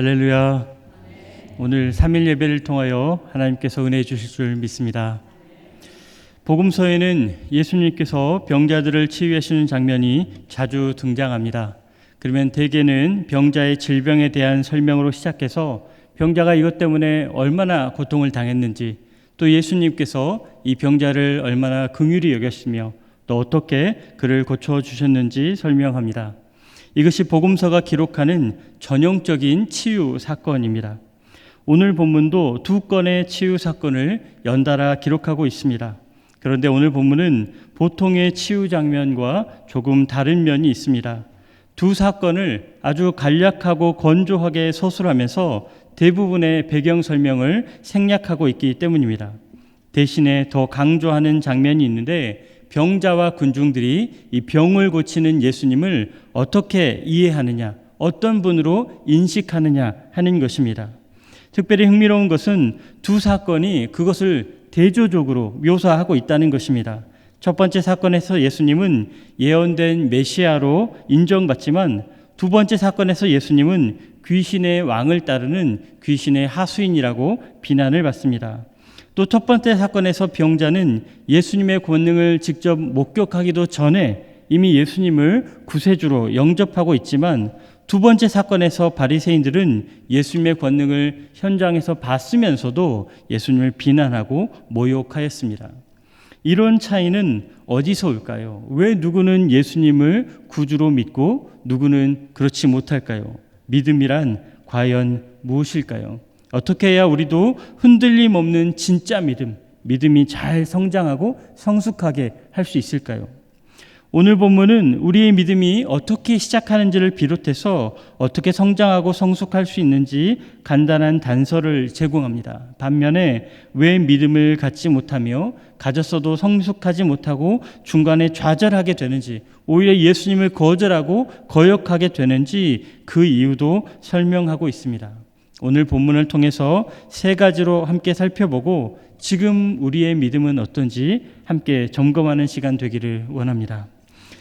할렐루야. 오늘 3일 예배를 통하여 하나님께서 은혜 주실 줄 믿습니다. 복음서에는 예수님께서 병자들을 치유하시는 장면이 자주 등장합니다. 그러면 대개는 병자의 질병에 대한 설명으로 시작해서 병자가 이것 때문에 얼마나 고통을 당했는지 또 예수님께서 이 병자를 얼마나 긍휼히 여겼으며 또 어떻게 그를 고쳐 주셨는지 설명합니다. 이것이 복음서가 기록하는 전형적인 치유 사건입니다. 오늘 본문도 두 건의 치유 사건을 연달아 기록하고 있습니다. 그런데 오늘 본문은 보통의 치유 장면과 조금 다른 면이 있습니다. 두 사건을 아주 간략하고 건조하게 서술하면서 대부분의 배경 설명을 생략하고 있기 때문입니다. 대신에 더 강조하는 장면이 있는데 병자와 군중들이 이 병을 고치는 예수님을 어떻게 이해하느냐, 어떤 분으로 인식하느냐 하는 것입니다. 특별히 흥미로운 것은 두 사건이 그것을 대조적으로 묘사하고 있다는 것입니다. 첫 번째 사건에서 예수님은 예언된 메시아로 인정받지만 두 번째 사건에서 예수님은 귀신의 왕을 따르는 귀신의 하수인이라고 비난을 받습니다. 또 첫 번째 사건에서 병자는 예수님의 권능을 직접 목격하기도 전에 이미 예수님을 구세주로 영접하고 있지만 두 번째 사건에서 바리새인들은 예수님의 권능을 현장에서 봤으면서도 예수님을 비난하고 모욕하였습니다. 이런 차이는 어디서 올까요? 왜 누구는 예수님을 구주로 믿고 누구는 그렇지 못할까요? 믿음이란 과연 무엇일까요? 어떻게 해야 우리도 흔들림 없는 진짜 믿음, 믿음이 잘 성장하고 성숙하게 할 수 있을까요? 오늘 본문은 우리의 믿음이 어떻게 시작하는지를 비롯해서 어떻게 성장하고 성숙할 수 있는지 간단한 단서를 제공합니다. 반면에 왜 믿음을 갖지 못하며 가졌어도 성숙하지 못하고 중간에 좌절하게 되는지 오히려 예수님을 거절하고 거역하게 되는지 그 이유도 설명하고 있습니다. 오늘 본문을 통해서 세 가지로 함께 살펴보고 지금 우리의 믿음은 어떤지 함께 점검하는 시간 되기를 원합니다.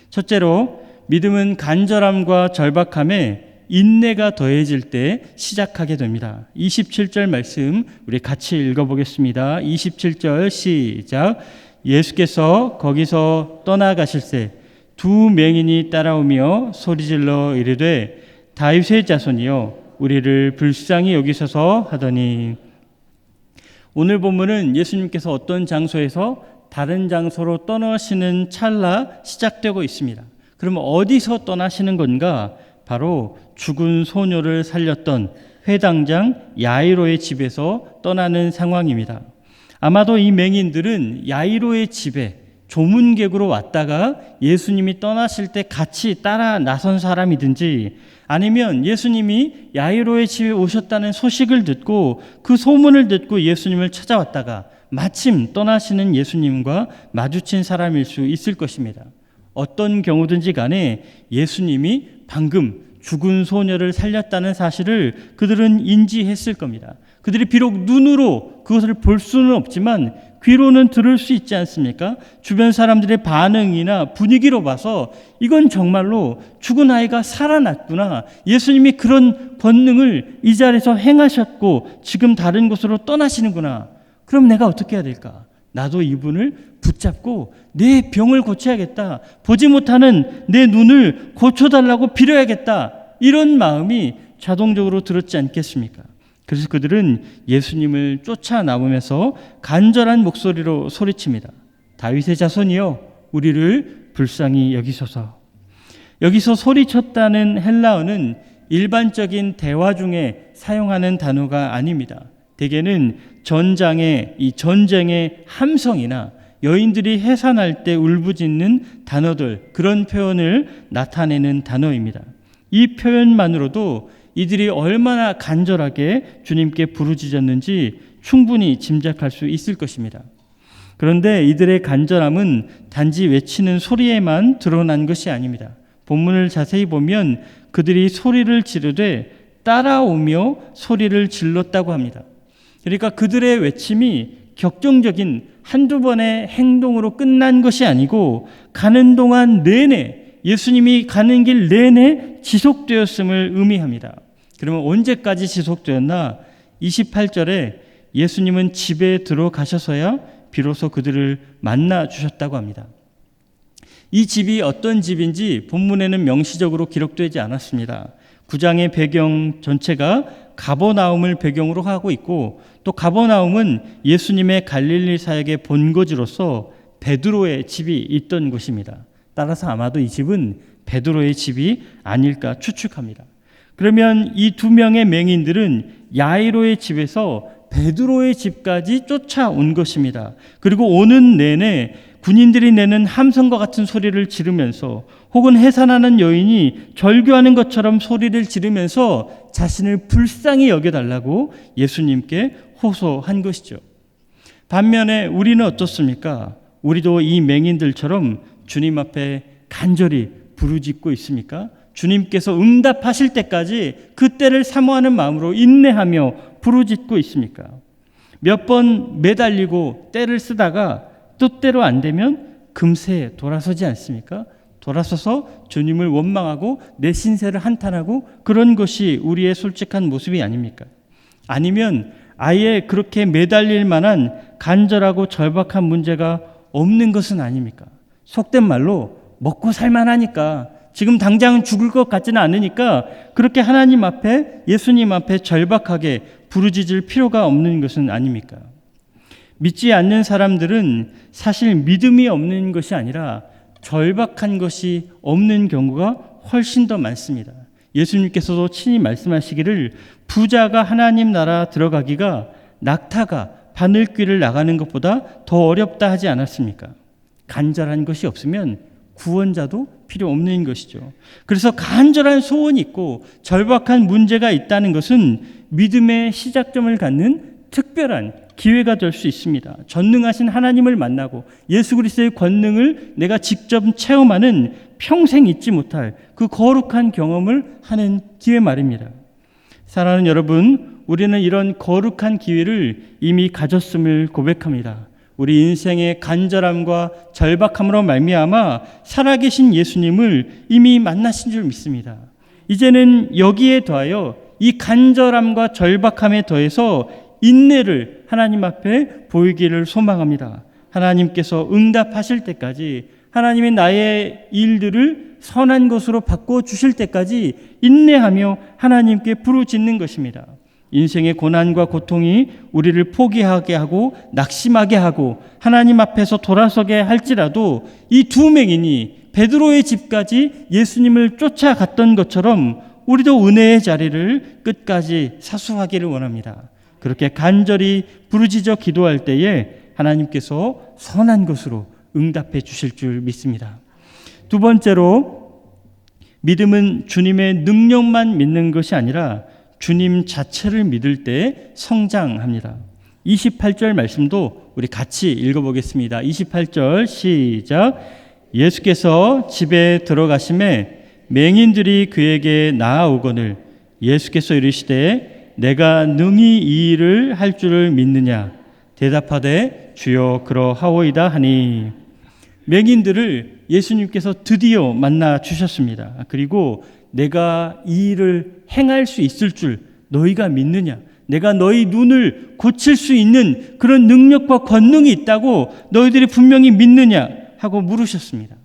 첫째로 믿음은 간절함과 절박함에 인내가 더해질 때 시작하게 됩니다. 27절 말씀 우리 같이 읽어보겠습니다. 27절 시작. 예수께서 거기서 떠나가실새 두 맹인이 따라오며 소리질러 이르되 다윗의 자손이여 우리를 불쌍히 여기셔서 하더니 오늘 본문은 예수님께서 어떤 장소에서 다른 장소로 떠나시는 찰나 시작되고 있습니다. 그러면 어디서 떠나시는 건가? 바로 죽은 소녀를 살렸던 회당장 야이로의 집에서 떠나는 상황입니다. 아마도 이 맹인들은 야이로의 집에 조문객으로 왔다가 예수님이 떠나실 때 같이 따라 나선 사람이든지 아니면 예수님이 야이로의 집에 오셨다는 소식을 듣고 그 소문을 듣고 예수님을 찾아왔다가 마침 떠나시는 예수님과 마주친 사람일 수 있을 것입니다. 어떤 경우든지 간에 예수님이 방금 죽은 소녀를 살렸다는 사실을 그들은 인지했을 겁니다. 그들이 비록 눈으로 그것을 볼 수는 없지만 귀로는 들을 수 있지 않습니까? 주변 사람들의 반응이나 분위기로 봐서 이건 정말로 죽은 아이가 살아났구나. 예수님이 그런 권능을 이 자리에서 행하셨고 지금 다른 곳으로 떠나시는구나. 그럼 내가 어떻게 해야 될까? 나도 이분을 붙잡고 내 병을 고쳐야겠다. 보지 못하는 내 눈을 고쳐달라고 빌어야겠다. 이런 마음이 자동적으로 들었지 않겠습니까? 그래서 그들은 예수님을 쫓아 나오면서 간절한 목소리로 소리칩니다. 다윗의 자손이여 우리를 불쌍히 여기소서. 여기서 소리쳤다는 헬라어는 일반적인 대화 중에 사용하는 단어가 아닙니다. 대개는 전장의 이 전쟁의 함성이나 여인들이 해산할 때 울부짖는 단어들 그런 표현을 나타내는 단어입니다. 이 표현만으로도 이들이 얼마나 간절하게 주님께 부르짖었는지 충분히 짐작할 수 있을 것입니다. 그런데 이들의 간절함은 단지 외치는 소리에만 드러난 것이 아닙니다. 본문을 자세히 보면 그들이 소리를 지르되 따라오며 소리를 질렀다고 합니다. 그러니까 그들의 외침이 격정적인 한두 번의 행동으로 끝난 것이 아니고 가는 동안 내내 예수님이 가는 길 내내 지속되었음을 의미합니다. 그러면 언제까지 지속되었나? 28절에 예수님은 집에 들어가셔서야 비로소 그들을 만나 주셨다고 합니다. 이 집이 어떤 집인지 본문에는 명시적으로 기록되지 않았습니다. 구장의 배경 전체가 가버나움을 배경으로 하고 있고 또 가버나움은 예수님의 갈릴리 사역의 본거지로서 베드로의 집이 있던 곳입니다. 따라서 아마도 이 집은 베드로의 집이 아닐까 추측합니다. 그러면 이 두 명의 맹인들은 야이로의 집에서 베드로의 집까지 쫓아온 것입니다. 그리고 오는 내내 군인들이 내는 함성과 같은 소리를 지르면서 혹은 해산하는 여인이 절규하는 것처럼 소리를 지르면서 자신을 불쌍히 여겨달라고 예수님께 호소한 것이죠. 반면에 우리는 어떻습니까? 우리도 이 맹인들처럼 주님 앞에 간절히 부르짖고 있습니까? 주님께서 응답하실 때까지 그때를 사모하는 마음으로 인내하며 부르짖고 있습니까? 몇 번 매달리고 때를 쓰다가 뜻대로 안 되면 금세 돌아서지 않습니까? 돌아서서 주님을 원망하고 내 신세를 한탄하고 그런 것이 우리의 솔직한 모습이 아닙니까? 아니면 아예 그렇게 매달릴 만한 간절하고 절박한 문제가 없는 것은 아닙니까? 속된 말로 먹고 살만하니까 지금 당장 죽을 것 같지는 않으니까 그렇게 하나님 앞에 예수님 앞에 절박하게 부르짖을 필요가 없는 것은 아닙니까? 믿지 않는 사람들은 사실 믿음이 없는 것이 아니라 절박한 것이 없는 경우가 훨씬 더 많습니다. 예수님께서도 친히 말씀하시기를 부자가 하나님 나라 들어가기가 낙타가 바늘귀를 나가는 것보다 더 어렵다 하지 않았습니까? 간절한 것이 없으면 구원자도 필요 없는 것이죠. 그래서 간절한 소원이 있고 절박한 문제가 있다는 것은 믿음의 시작점을 갖는 특별한 기회가 될 수 있습니다. 전능하신 하나님을 만나고 예수 그리스도의 권능을 내가 직접 체험하는 평생 잊지 못할 그 거룩한 경험을 하는 기회 말입니다. 사랑하는 여러분, 우리는 이런 거룩한 기회를 이미 가졌음을 고백합니다. 우리 인생의 간절함과 절박함으로 말미암아 살아계신 예수님을 이미 만나신 줄 믿습니다. 이제는 여기에 더하여 이 간절함과 절박함에 더해서 인내를 하나님 앞에 보이기를 소망합니다. 하나님께서 응답하실 때까지 하나님의 나의 일들을 선한 것으로 바꿔 주실 때까지 인내하며 하나님께 부르짖는 것입니다. 인생의 고난과 고통이 우리를 포기하게 하고 낙심하게 하고 하나님 앞에서 돌아서게 할지라도 이 두 맹인이 베드로의 집까지 예수님을 쫓아갔던 것처럼 우리도 은혜의 자리를 끝까지 사수하기를 원합니다. 그렇게 간절히 부르짖어 기도할 때에 하나님께서 선한 것으로 응답해 주실 줄 믿습니다. 두 번째로 믿음은 주님의 능력만 믿는 것이 아니라 주님 자체를 믿을 때 성장합니다. 28절 말씀도 우리 같이 읽어보겠습니다. 28절 시작. 예수께서 집에 들어가심에 맹인들이 그에게 나아오거늘 예수께서 이르시되 내가 능히 이 일을 할 줄을 믿느냐 대답하되 주여 그러하오이다 하니 맹인들을 예수님께서 드디어 만나 주셨습니다. 그리고 내가 이 일을 행할 수 있을 줄 너희가 믿느냐? 내가 너희 눈을 고칠 수 있는 그런 능력과 권능이 있다고 너희들이 분명히 믿느냐? 하고 물으셨습니다.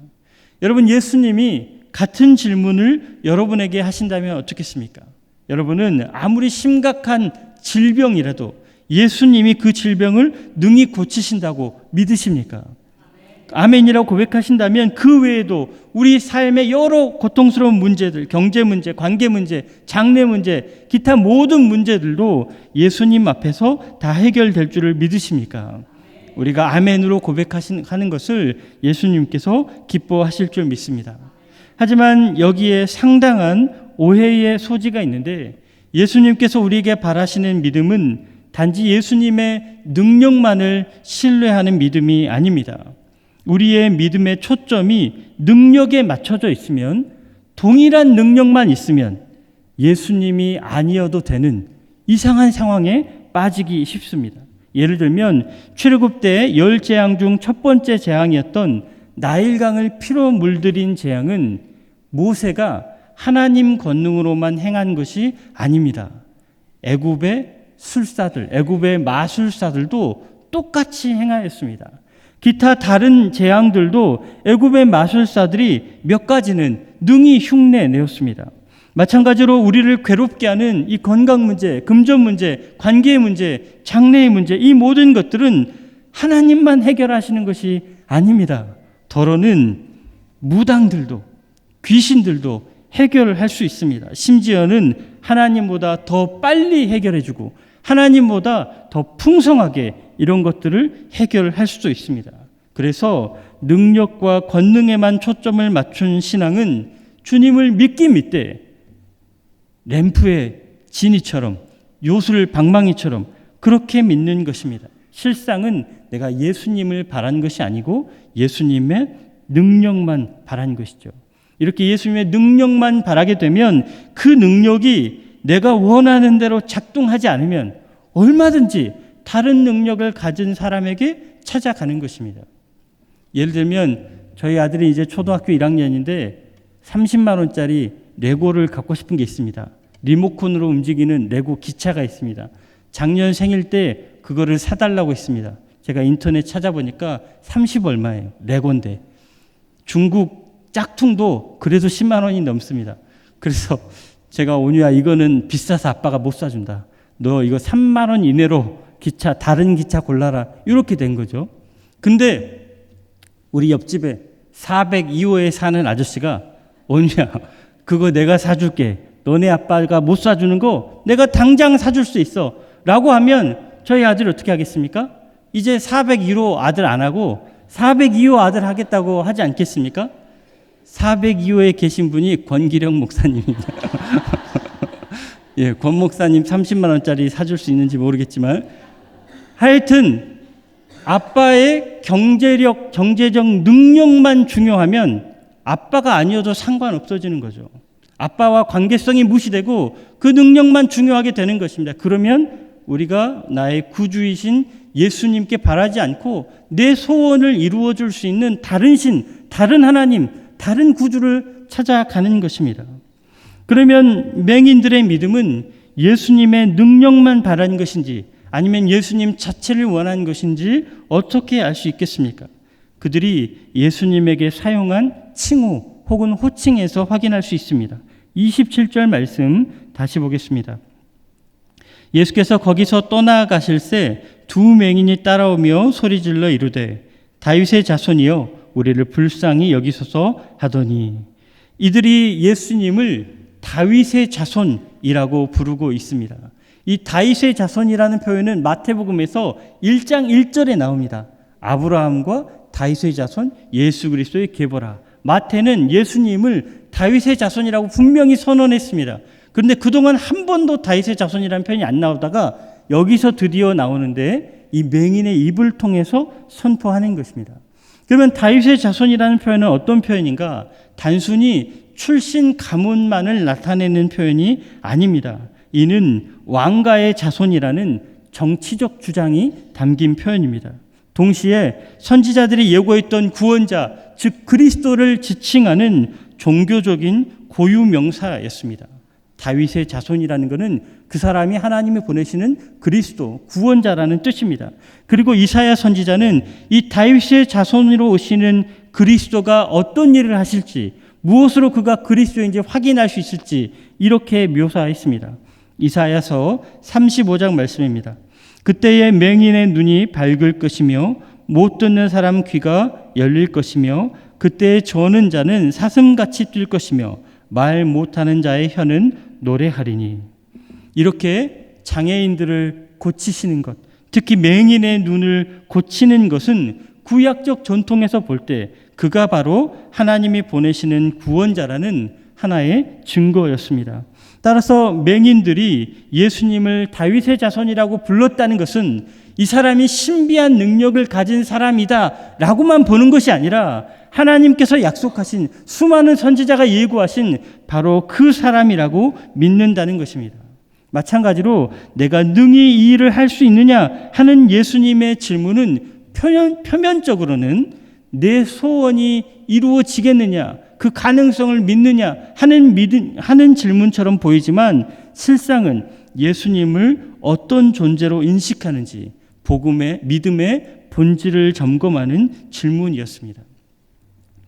여러분, 예수님이 같은 질문을 여러분에게 하신다면 어떻겠습니까? 여러분은 아무리 심각한 질병이라도 예수님이 그 질병을 능히 고치신다고 믿으십니까? 아멘이라고 고백하신다면 그 외에도 우리 삶의 여러 고통스러운 문제들, 경제 문제, 관계 문제, 장래 문제, 기타 모든 문제들도 예수님 앞에서 다 해결될 줄을 믿으십니까? 우리가 아멘으로 고백하는 것을 예수님께서 기뻐하실 줄 믿습니다. 하지만 여기에 상당한 오해의 소지가 있는데 예수님께서 우리에게 바라시는 믿음은 단지 예수님의 능력만을 신뢰하는 믿음이 아닙니다. 우리의 믿음의 초점이 능력에 맞춰져 있으면 동일한 능력만 있으면 예수님이 아니어도 되는 이상한 상황에 빠지기 쉽습니다. 예를 들면 출애굽 때 열 재앙 중 첫 번째 재앙이었던 나일강을 피로 물들인 재앙은 모세가 하나님 권능으로만 행한 것이 아닙니다. 애굽의 술사들, 애굽의 마술사들도 똑같이 행하였습니다. 기타 다른 재앙들도 애굽의 마술사들이 몇 가지는 능히 흉내 내었습니다. 마찬가지로 우리를 괴롭게 하는 이 건강 문제, 금전 문제, 관계의 문제, 장래의 문제, 이 모든 것들은 하나님만 해결하시는 것이 아닙니다. 더러는 무당들도 귀신들도 해결할 수 있습니다. 심지어는 하나님보다 더 빨리 해결해주고 하나님보다 더 풍성하게 이런 것들을 해결할 수도 있습니다. 그래서 능력과 권능에만 초점을 맞춘 신앙은 주님을 믿기 믿되 램프의 진이처럼 요술 방망이처럼 그렇게 믿는 것입니다. 실상은 내가 예수님을 바란 것이 아니고 예수님의 능력만 바란 것이죠. 이렇게 예수님의 능력만 바라게 되면 그 능력이 내가 원하는 대로 작동하지 않으면 얼마든지 다른 능력을 가진 사람에게 찾아가는 것입니다. 예를 들면 저희 아들이 이제 초등학교 1학년인데 30만 원짜리 레고를 갖고 싶은 게 있습니다. 리모컨으로 움직이는 레고 기차가 있습니다. 작년 생일 때 그거를 사달라고 했습니다. 제가 인터넷 찾아보니까 30 얼마예요. 레고인데. 중국 짝퉁도 그래도 10만 원이 넘습니다. 그래서 제가 온유야 이거는 비싸서 아빠가 못 사준다. 너 이거 3만 원 이내로 기차 다른 기차 골라라. 이렇게 된 거죠. 근데 우리 옆집에 402호에 사는 아저씨가 온유야 그거 내가 사줄게. 너네 아빠가 못 사주는 거 내가 당장 사줄 수 있어. 라고 하면 저희 아들이 어떻게 하겠습니까? 이제 401호 아들 안 하고 402호 아들 하겠다고 하지 않겠습니까? 402호에 계신 분이 권기령 목사님입니다. 예, 권 목사님 30만 원짜리 사줄 수 있는지 모르겠지만 하여튼 아빠의 경제력, 경제적 능력만 중요하면 아빠가 아니어도 상관없어지는 거죠. 아빠와 관계성이 무시되고 그 능력만 중요하게 되는 것입니다. 그러면 우리가 나의 구주이신 예수님께 바라지 않고 내 소원을 이루어 줄 수 있는 다른 신, 다른 하나님, 다른 구주를 찾아가는 것입니다. 그러면 맹인들의 믿음은 예수님의 능력만 바라는 것인지 아니면 예수님 자체를 원하는 것인지 어떻게 알 수 있겠습니까? 그들이 예수님에게 사용한 칭호 혹은 호칭에서 확인할 수 있습니다. 27절 말씀 다시 보겠습니다. 예수께서 거기서 떠나가실 새 두 맹인이 따라오며 소리질러 이르되 다윗의 자손이여 우리를 불쌍히 여기소서 하더니 이들이 예수님을 다윗의 자손이라고 부르고 있습니다. 이 다윗의 자손이라는 표현은 마태복음에서 1장 1절에 나옵니다. 아브라함과 다윗의 자손 예수 그리스도의 계보라. 마태는 예수님을 다윗의 자손이라고 분명히 선언했습니다. 그런데 그동안 한 번도 다윗의 자손이라는 표현이 안 나오다가 여기서 드디어 나오는데 이 맹인의 입을 통해서 선포하는 것입니다. 그러면 다윗의 자손이라는 표현은 어떤 표현인가? 단순히 출신 가문만을 나타내는 표현이 아닙니다. 이는 왕가의 자손이라는 정치적 주장이 담긴 표현입니다. 동시에 선지자들이 예고했던 구원자, 즉 그리스도를 지칭하는 종교적인 고유 명사였습니다. 다윗의 자손이라는 것은 그 사람이 하나님이 보내시는 그리스도 구원자라는 뜻입니다. 그리고 이사야 선지자는 이 다윗의 자손으로 오시는 그리스도가 어떤 일을 하실지 무엇으로 그가 그리스도인지 확인할 수 있을지 이렇게 묘사했습니다. 이사야서 35장 말씀입니다. 그때의 맹인의 눈이 밝을 것이며 못 듣는 사람 귀가 열릴 것이며 그때의 저는 자는 사슴같이 뛸 것이며 말 못하는 자의 혀는 노래하리니 이렇게 장애인들을 고치시는 것 특히 맹인의 눈을 고치는 것은 구약적 전통에서 볼 때 그가 바로 하나님이 보내시는 구원자라는 하나의 증거였습니다. 따라서 맹인들이 예수님을 다윗의 자손이라고 불렀다는 것은 이 사람이 신비한 능력을 가진 사람이다 라고만 보는 것이 아니라 하나님께서 약속하신 수많은 선지자가 예고하신 바로 그 사람이라고 믿는다는 것입니다. 마찬가지로 내가 능히 이 일을 할 수 있느냐 하는 예수님의 질문은 표면, 표면적으로는 내 소원이 이루어지겠느냐, 그 가능성을 믿느냐 하는 믿음, 하는 질문처럼 보이지만 실상은 예수님을 어떤 존재로 인식하는지 복음의 믿음의 본질을 점검하는 질문이었습니다.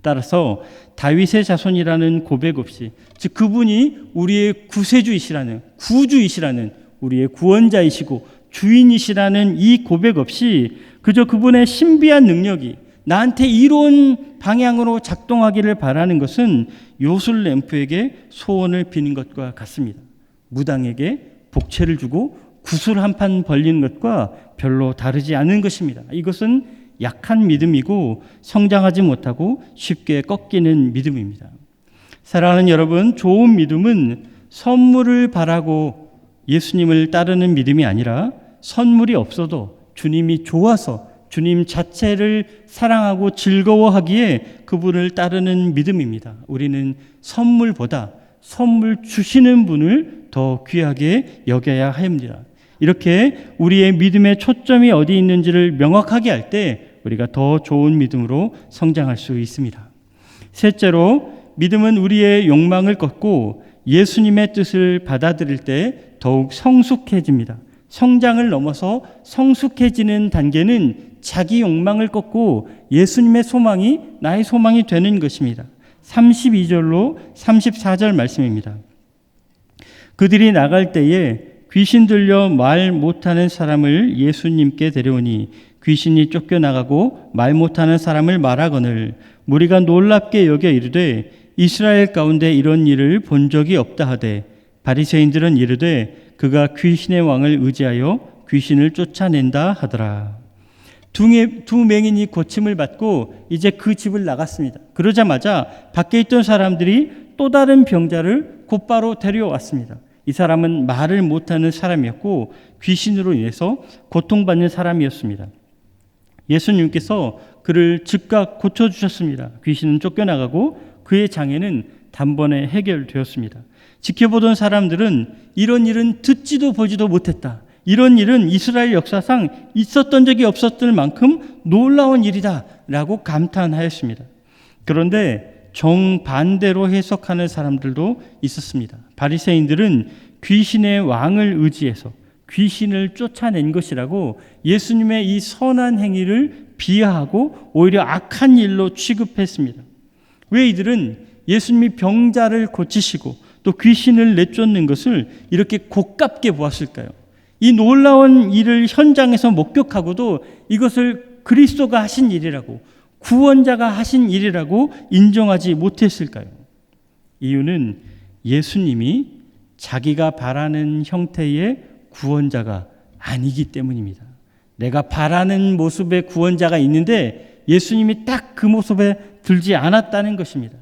따라서 다윗의 자손이라는 고백 없이 즉 그분이 우리의 구세주이시라는 구주이시라는 우리의 구원자이시고 주인이시라는 이 고백 없이 그저 그분의 신비한 능력이 나한테 이로운 방향으로 작동하기를 바라는 것은 요술 램프에게 소원을 비는 것과 같습니다. 무당에게 복채를 주고 구슬 한 판 벌리는 것과 별로 다르지 않은 것입니다. 이것은 약한 믿음이고 성장하지 못하고 쉽게 꺾이는 믿음입니다. 사랑하는 여러분, 좋은 믿음은 선물을 바라고 예수님을 따르는 믿음이 아니라 선물이 없어도 주님이 좋아서 주님 자체를 사랑하고 즐거워하기에 그분을 따르는 믿음입니다. 우리는 선물보다 선물 주시는 분을 더 귀하게 여겨야 합니다. 이렇게 우리의 믿음의 초점이 어디 있는지를 명확하게 할 때 우리가 더 좋은 믿음으로 성장할 수 있습니다. 셋째로 믿음은 우리의 욕망을 꺾고 예수님의 뜻을 받아들일 때 더욱 성숙해집니다. 성장을 넘어서 성숙해지는 단계는 자기 욕망을 꺾고 예수님의 소망이 나의 소망이 되는 것입니다. 32절로 34절 말씀입니다. 그들이 나갈 때에 귀신 들려 말 못하는 사람을 예수님께 데려오니 귀신이 쫓겨나가고 말 못하는 사람을 말하거늘 무리가 놀랍게 여겨 이르되 이스라엘 가운데 이런 일을 본 적이 없다 하되 바리새인들은 이르되 그가 귀신의 왕을 의지하여 귀신을 쫓아낸다 하더라. 두, 두 맹인이 고침을 받고 이제 그 집을 나갔습니다. 그러자마자 밖에 있던 사람들이 또 다른 병자를 곧바로 데려왔습니다. 이 사람은 말을 못하는 사람이었고 귀신으로 인해서 고통받는 사람이었습니다. 예수님께서 그를 즉각 고쳐주셨습니다. 귀신은 쫓겨나가고 그의 장애는 단번에 해결되었습니다. 지켜보던 사람들은 이런 일은 듣지도 보지도 못했다. 이런 일은 이스라엘 역사상 있었던 적이 없었을 만큼 놀라운 일이다. 라고 감탄하였습니다. 그런데 정반대로 해석하는 사람들도 있었습니다. 바리새인들은 귀신의 왕을 의지해서 귀신을 쫓아낸 것이라고 예수님의 이 선한 행위를 비하하고 오히려 악한 일로 취급했습니다. 왜 이들은 예수님이 병자를 고치시고 또 귀신을 내쫓는 것을 이렇게 고깝게 보았을까요? 이 놀라운 일을 현장에서 목격하고도 이것을 그리스도가 하신 일이라고 구원자가 하신 일이라고 인정하지 못했을까요? 이유는 예수님이 자기가 바라는 형태의 구원자가 아니기 때문입니다. 내가 바라는 모습의 구원자가 있는데 예수님이 딱 그 모습에 들지 않았다는 것입니다.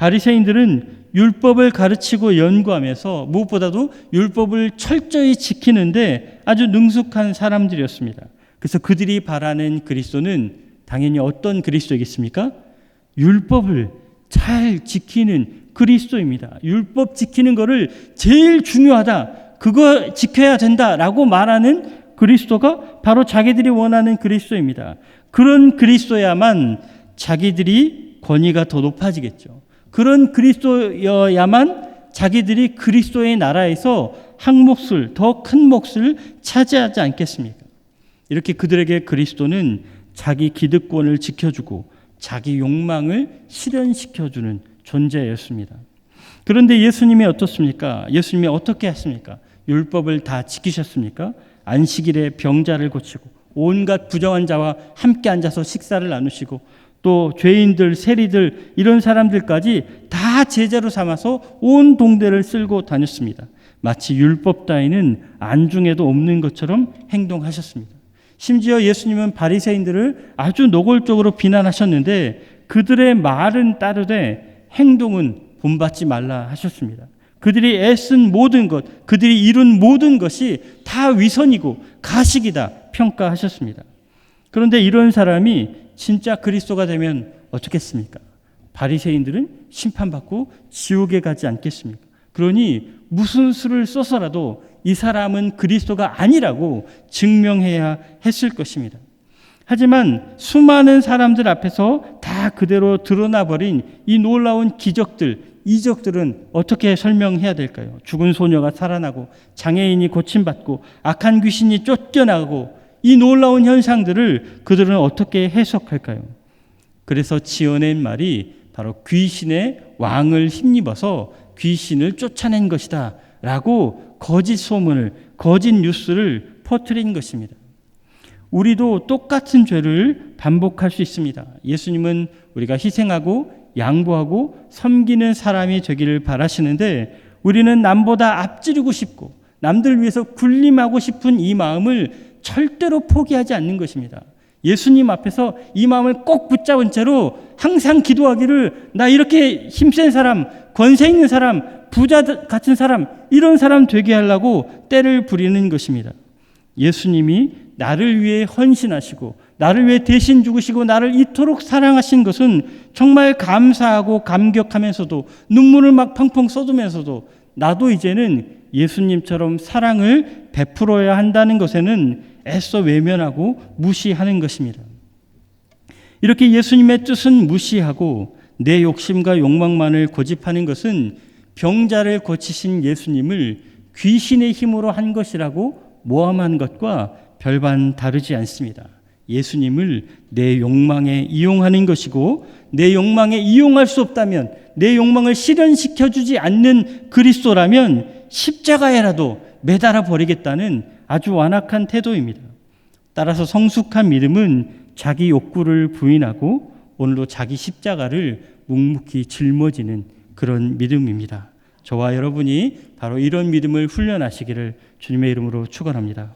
바리새인들은 율법을 가르치고 연구하면서 무엇보다도 율법을 철저히 지키는데 아주 능숙한 사람들이었습니다. 그래서 그들이 바라는 그리스도는 당연히 어떤 그리스도이겠습니까? 율법을 잘 지키는 그리스도입니다. 율법 지키는 것을 제일 중요하다. 그거 지켜야 된다라고 말하는 그리스도가 바로 자기들이 원하는 그리스도입니다. 그런 그리스도야만 자기들이 권위가 더 높아지겠죠. 그런 그리스도여야만 자기들이 그리스도의 나라에서 한 몫을 더 큰 몫을 차지하지 않겠습니까? 이렇게 그들에게 그리스도는 자기 기득권을 지켜주고 자기 욕망을 실현시켜주는 존재였습니다. 그런데 예수님이 어떻습니까? 예수님이 어떻게 했습니까? 율법을 다 지키셨습니까? 안식일에 병자를 고치고 온갖 부정한 자와 함께 앉아서 식사를 나누시고 또 죄인들, 세리들 이런 사람들까지 다 제자로 삼아서 온 동대를 쓸고 다녔습니다. 마치 율법 따위는 안중에도 없는 것처럼 행동하셨습니다. 심지어 예수님은 바리새인들을 아주 노골적으로 비난하셨는데 그들의 말은 따르되 행동은 본받지 말라 하셨습니다. 그들이 애쓴 모든 것, 그들이 이룬 모든 것이 다 위선이고 가식이다 평가하셨습니다. 그런데 이런 사람이 진짜 그리스도가 되면 어떻겠습니까? 바리새인들은 심판받고 지옥에 가지 않겠습니까? 그러니 무슨 수를 써서라도 이 사람은 그리스도가 아니라고 증명해야 했을 것입니다. 하지만 수많은 사람들 앞에서 다 그대로 드러나 버린 이 놀라운 기적들, 이적들은 어떻게 설명해야 될까요? 죽은 소녀가 살아나고 장애인이 고침받고 악한 귀신이 쫓겨나고 이 놀라운 현상들을 그들은 어떻게 해석할까요? 그래서 지어낸 말이 바로 귀신의 왕을 힘입어서 귀신을 쫓아낸 것이다. 라고 거짓 소문을, 거짓 뉴스를 퍼뜨린 것입니다. 우리도 똑같은 죄를 반복할 수 있습니다. 예수님은 우리가 희생하고 양보하고 섬기는 사람이 되기를 바라시는데 우리는 남보다 앞지르고 싶고 남들 위해서 군림하고 싶은 이 마음을 절대로 포기하지 않는 것입니다. 예수님 앞에서 이 마음을 꼭 붙잡은 채로 항상 기도하기를 나 이렇게 힘센 사람, 권세 있는 사람, 부자 같은 사람, 이런 사람 되게 하려고 때를 부리는 것입니다. 예수님이 나를 위해 헌신하시고 나를 위해 대신 죽으시고 나를 이토록 사랑하신 것은 정말 감사하고 감격하면서도 눈물을 막 펑펑 쏟으면서도 나도 이제는 예수님처럼 사랑을 베풀어야 한다는 것에는 애써 외면하고 무시하는 것입니다. 이렇게 예수님의 뜻은 무시하고 내 욕심과 욕망만을 고집하는 것은 병자를 고치신 예수님을 귀신의 힘으로 한 것이라고 모함한 것과 별반 다르지 않습니다. 예수님을 내 욕망에 이용하는 것이고 내 욕망에 이용할 수 없다면 내 욕망을 실현시켜 주지 않는 그리스도라면 십자가에라도 매달아 버리겠다는 아주 완악한 태도입니다. 따라서 성숙한 믿음은 자기 욕구를 부인하고 오늘도 자기 십자가를 묵묵히 짊어지는 그런 믿음입니다. 저와 여러분이 바로 이런 믿음을 훈련하시기를 주님의 이름으로 축원합니다.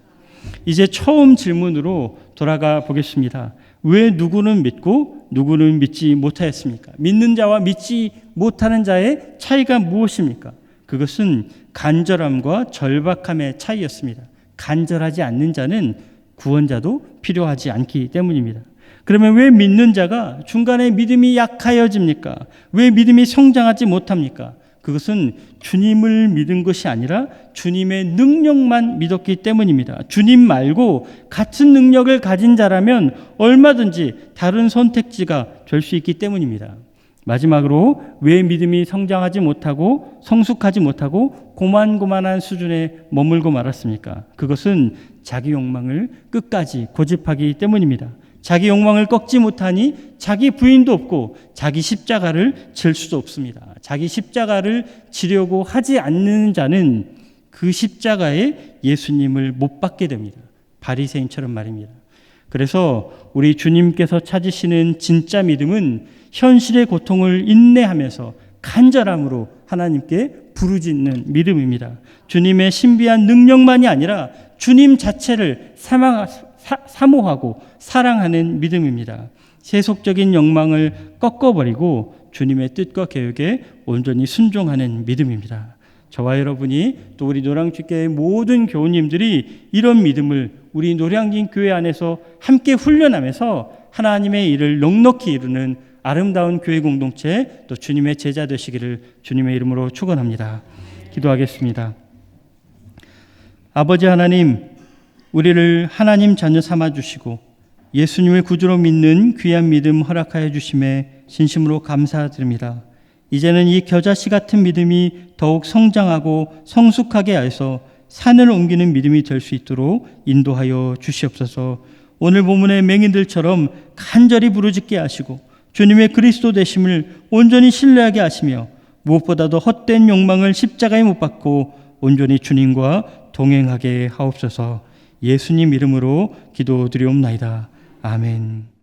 이제 처음 질문으로 돌아가 보겠습니다. 왜 누구는 믿고 누구는 믿지 못하였습니까? 믿는 자와 믿지 못하는 자의 차이가 무엇입니까? 그것은 간절함과 절박함의 차이였습니다. 간절하지 않는 자는 구원자도 필요하지 않기 때문입니다. 그러면 왜 믿는 자가 중간에 믿음이 약하여집니까? 왜 믿음이 성장하지 못합니까? 그것은 주님을 믿은 것이 아니라 주님의 능력만 믿었기 때문입니다. 주님 말고 같은 능력을 가진 자라면 얼마든지 다른 선택지가 될 수 있기 때문입니다. 마지막으로 왜 믿음이 성장하지 못하고 성숙하지 못하고 고만고만한 수준에 머물고 말았습니까? 그것은 자기 욕망을 끝까지 고집하기 때문입니다. 자기 욕망을 꺾지 못하니 자기 부인도 없고 자기 십자가를 질 수도 없습니다. 자기 십자가를 지려고 하지 않는 자는 그 십자가에 예수님을 못 받게 됩니다. 바리새인처럼 말입니다. 그래서 우리 주님께서 찾으시는 진짜 믿음은 현실의 고통을 인내하면서 간절함으로 하나님께 부르짖는 믿음입니다. 주님의 신비한 능력만이 아니라 주님 자체를 사모하고 사랑하는 믿음입니다. 세속적인 욕망을 꺾어버리고 주님의 뜻과 계획에 온전히 순종하는 믿음입니다. 저와 여러분이 또 우리 노량주교의 모든 교우님들이 이런 믿음을 우리 노량진 교회 안에서 함께 훈련하면서 하나님의 일을 넉넉히 이루는 아름다운 교회 공동체 또 주님의 제자 되시기를 주님의 이름으로 축원합니다. 기도하겠습니다. 아버지 하나님 우리를 하나님 자녀 삼아 주시고 예수님을 구주로 믿는 귀한 믿음 허락하여 주심에 진심으로 감사드립니다. 이제는 이 겨자씨 같은 믿음이 더욱 성장하고 성숙하게 하여서 산을 옮기는 믿음이 될 수 있도록 인도하여 주시옵소서. 오늘 본문의 맹인들처럼 간절히 부르짖게 하시고 주님의 그리스도 되심을 온전히 신뢰하게 하시며 무엇보다도 헛된 욕망을 십자가에 못 박고 온전히 주님과 동행하게 하옵소서. 예수님 이름으로 기도드리옵나이다. 아멘.